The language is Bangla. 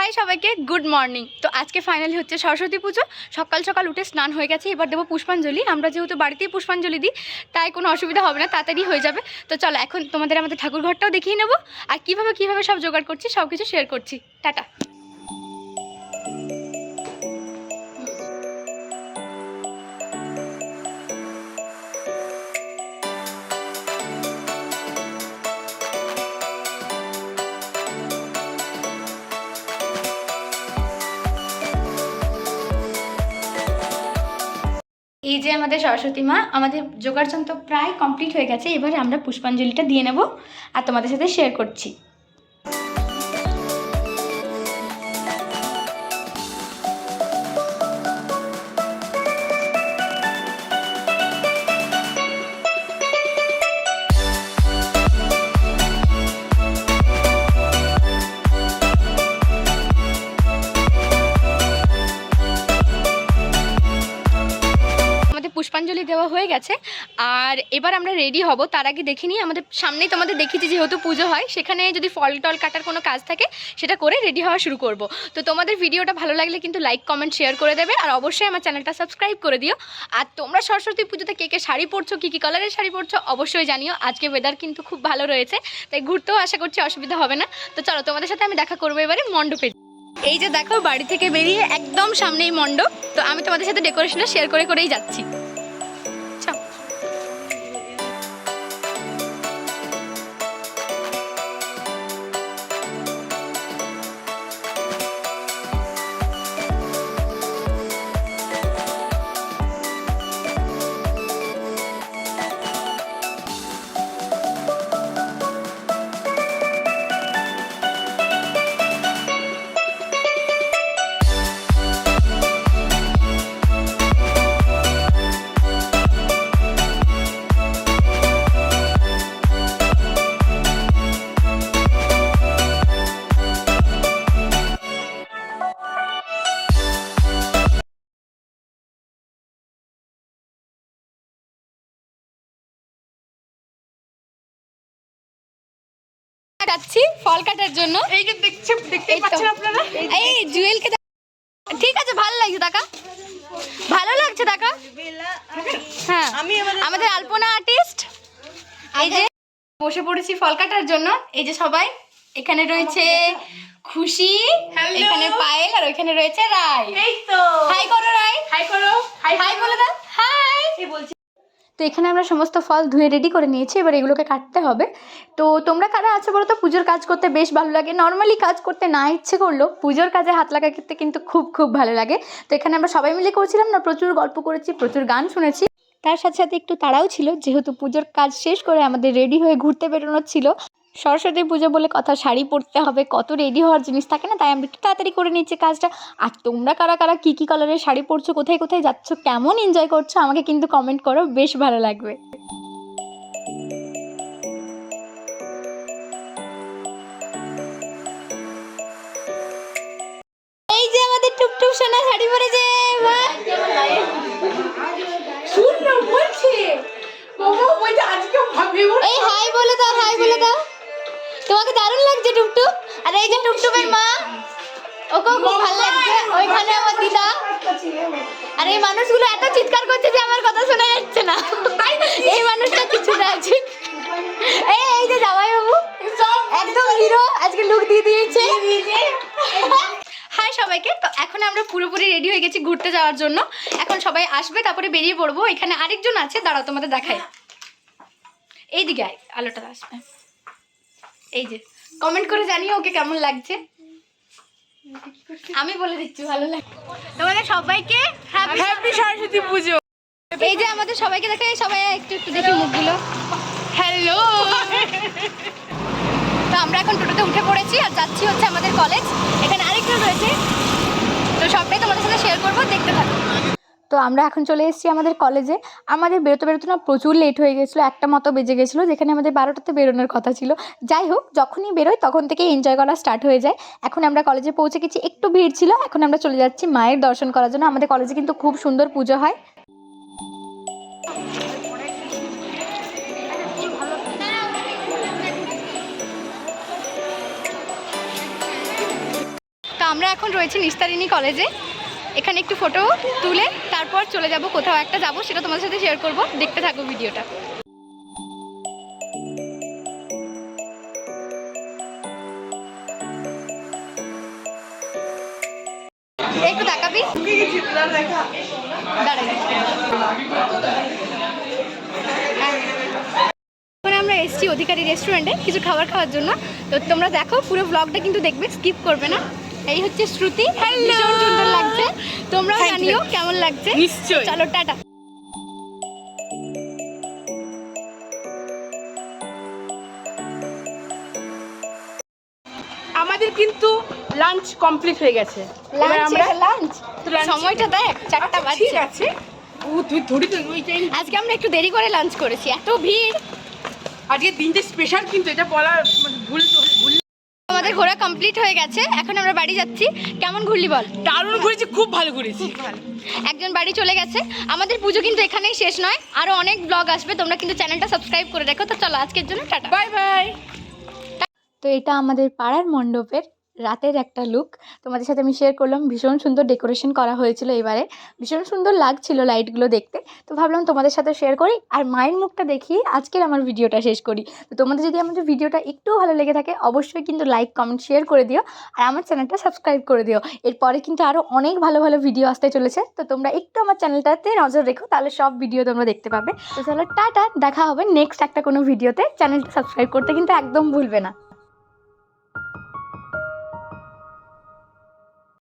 হাই সবাইকে, গুড মর্নিং। তো আজকে ফাইনালি হচ্ছে সরস্বতী পুজো। সকাল সকাল উঠে স্নান হয়ে গেছে, এবার দেবো পুষ্পাঞ্জলি। আমরা যেহেতু বাড়িতেই পুষ্পাঞ্জলি দিই, তাই কোনো অসুবিধা হবে না, তাড়াতাড়ি হয়ে যাবে। তো চলো, এখন তোমাদের আমাদের ঠাকুর ঘরটাও দেখিয়ে নেব। আর কীভাবে কীভাবে সব জোগাড় করছি সব কিছু শেয়ার করছি। টাটা। যে আমাদের সরস্বতী মা, আমাদের যোগাড়যন্ত্র প্রায় কমপ্লিট হয়ে গেছে, এবারে আমরা পুষ্পাঞ্জলিটা দিয়ে নেব আর তোমাদের সাথে শেয়ার করছি। পুষ্পাঞ্জলি দেওয়া হয়ে গেছে। আর এবার আমরা রেডি হব। তার আগে দেখে নিই, আমাদের সামনেই তোমাদের দেখিয়েছি যেহেতু পুজো হয়, সেখানে যদি ফল টল কাটার কোনো কাজ থাকে, সেটা করে রেডি হওয়া শুরু করব। তো তোমাদের ভিডিওটা ভালো লাগলে কিন্তু লাইক কমেন্ট শেয়ার করে দেবে। আর অবশ্যই আমার চ্যানেলটা সাবস্ক্রাইব করে দিও। আর তোমরা সরস্বতী পুজোতে কে কে শাড়ি পরছো, কী কী কালারের শাড়ি পরছো, অবশ্যই জানিও। আজকে ওয়েদার কিন্তু খুব ভালো রয়েছে, তাই ঘুরতেও আশা করছি অসুবিধা হবে না। তো চলো, তোমাদের সাথে আমি দেখা করব এবারে মণ্ডপে। এই যে দেখো, বাড়ি থেকে বেরিয়ে একদম সামনেই মণ্ডপ। তো আমি তোমাদের সাথে ডেকোরেশনটা শেয়ার করে করেই যাচ্ছি। যাচ্ছি ফল কাটার জন্য। এই যে দেখছে দেখতে পাচ্ছেন আপনারা? এই জুয়েলকে ঠিক আছে ভালো লাগছে টাকা ভালো লাগছে টাকা হ্যাঁ আমি আমাদের আলপনা আর্টিস্ট এই যে বসে পড়েছি ফল কাটার জন্য। এই যে সবাই এখানে রয়েছে খুশি এখানে পায়েল আর ওইখানে রয়েছে রায়। এই তো। হাই করো রায়। হাই করো। হাই হাই বলে দাও। হাই কি বলছি? তো এখানে আমরা সমস্ত ফল ধুয়ে রেডি করে নিয়েছি, এবার এগুলোকে কাটতে হবে। তো তোমরা কারা আছো বলো তো পুজোর কাজ করতে বেশ ভালো লাগে। নর্মালি কাজ করতে না ইচ্ছে করল পুজোর কাজে হাত লাগা করতে কিন্তু খুব খুব ভালো লাগে। তো এখানে আমরা সবাই মিলে করছিলাম না, প্রচুর গল্প করেছি, প্রচুর গান শুনেছি। তার সাথে সাথে একটু তাড়াও ছিল, যেহেতু পুজোর কাজ শেষ করে আমাদের রেডি হয়ে ঘুরতে বেরোনোর ছিল। সরস্বতী পুজো বলে কথা, শাড়ি পরতে হবে, কত রেডি হওয়ার জিনিস থাকে না? তাই আমি একটু তাড়াতাড়ি করে নিচ্ছি কাজটা। আর তোমরা কারা কারা কী কী কালারের শাড়ি পরছো, কোথায় কোথায় যাচ্ছ, কেমন এনজয় করছ, আমাকে কিন্তু কমেন্ট করো, বেশ ভালো লাগবে। এই যে আমাদের টুকটুক সোনা শাড়ি পরেছে বাহ! লাগছে টুকটুক? আর এই যে টুকটুকের মা, ওকেও খুব ভালো লাগছে। ওইখানে আমার দিদা। আর এই মানুষগুলো এত চিৎকার করছে যে আমার কথা শোনা যাচ্ছে না। এই মানুষটা কিছুটা আছে। এই এই যে জামাই বাবু একদম হিরো, আজকে লুক দিয়ে দিয়েছে। হাই সবাইকে, তো এখন আমরা পুরোপুরি রেডি হয়ে গেছি ঘুরতে যাওয়ার জন্য। এখন সবাই আসবে, তারপরে বেরিয়ে পড়ব। এখানে আরেকজন আছে, দাঁড়াও তোমাদের দেখাই। এইদিকে আলোটা আসবে। এই যে কমেন্ট করে জানিও ওকে কেমন লাগছে। আমি বলে দিচ্ছি ভালো লাগে তোমাদের সবাইকে হ্যাপি সরস্বতী পুজো। এই যে আমাদের সবাইকে দেখে সবাই একটু একটু দেখি মুখগুলো হ্যালো তো আমরা এখন টোটোতে উঠে পড়েছি আর যাচ্ছি হচ্ছে আমাদের কলেজ এখানে আরেকটা রয়েছে। তো সবটাই তোমাদের সাথে শেয়ার করব দেখতে থাকো। তো আমরা এখন চলে এসেছি আমাদের কলেজে আমাদের বেরোতে বেরোতে না প্রচুর লেট হয়ে গেছিল, একটা মতো বেজে গেছিল, যেখানে আমাদের বারোটাতে বেরোনোর কথা ছিল। যাই হোক, যখনই বেরোয় তখন থেকে এনজয় করা স্টার্ট হয়ে যায়। এখন আমরা কলেজে পৌঁছে গেছি একটু ভিড় ছিল, এখন আমরা চলে যাচ্ছি মায়ের দর্শন করার জন্য। আমাদের কলেজে কিন্তু খুব সুন্দর পুজো হয়। আমরা এখন রয়েছি নিস্তারিণী কলেজে এখানে একটু ফটো তুলে তারপর চলে যাব, কোথাও একটা যাব, সেটা তোমাদের সাথে শেয়ার করব। দেখতে থাকো ভিডিওটা। একটু তাকাবি? আমরা এসেছি অধিকারী রেস্টুরেন্টে কিছু খাবার খাওয়ার জন্য। তো তোমরা দেখো, পুরো ব্লগটা কিন্তু দেখবে স্কিপ করবে না। এই হচ্ছে শ্রুতি ভীষণ সুন্দর লাগছে। তোমরাও জানিও কেমন লাগছে। নিশ্চয়ই। চলো টাটা। আমাদের কিন্তু লাঞ্চ কমপ্লিট হয়ে গেছে। লাঞ্চ আমরা লাঞ্চ তো সময়টা দেখ চারটা আচ্ছা, ঠিক বাজছে আছে। ও তুই ধরি তো ওই টাইম আজকে আমরা একটু দেরি করে লাঞ্চ করেছি এত ভিড়। আজকে দিনটা স্পেশাল কিন্তু এটা বলা মানে ভুল ভুল আমাদের ঘোরা কমপ্লিট হয়ে গেছে। এখন আমরা বাড়ি যাচ্ছি। কেমন ঘুরলি বল? দারুণ ঘুরেছি খুব ভালো ঘুরেছি। একজন বাড়ি চলে গেছে। আমাদের পুজো কিন্তু এখানেই শেষ নয়। আরও অনেক ব্লগ আসবে। তোমরা কিন্তু চ্যানেলটা সাবস্ক্রাইব করে রাখো। তো চলো আজকের জন্য টাটা। বাই বাই তো এটা আমাদের পাড়ার মণ্ডপের রাতের একটা লুক তোমাদের সাথে আমি শেয়ার করলাম। ভীষণ সুন্দর ডেকোরেশন করা হয়েছিল এবারে। ভীষণ সুন্দর লাগছিল লাইটগুলো দেখতে। তো ভাবলাম তোমাদের সাথে শেয়ার করি আর মায়ের মুখটা দেখিয়ে আজকের আমার ভিডিওটা শেষ করি। তো তোমাদের যদি আমাদের ভিডিওটা একটু ভালো লেগে থাকে, অবশ্যই কিন্তু লাইক কমেন্ট শেয়ার করে দিও। আর আমার চ্যানেলটা সাবস্ক্রাইব করে দিও। এরপরে কিন্তু আরও অনেক ভালো ভালো ভিডিও আসতে চলেছে। তো তোমরা একটু আমার চ্যানেলটাতে নজর রেখো, তাহলে সব ভিডিও তোমরা দেখতে পাবে। তো চলো টাটা, দেখা হবে নেক্সট একটা কোনো ভিডিওতে চ্যানেলটা সাবস্ক্রাইব করতে কিন্তু একদম ভুলবে না।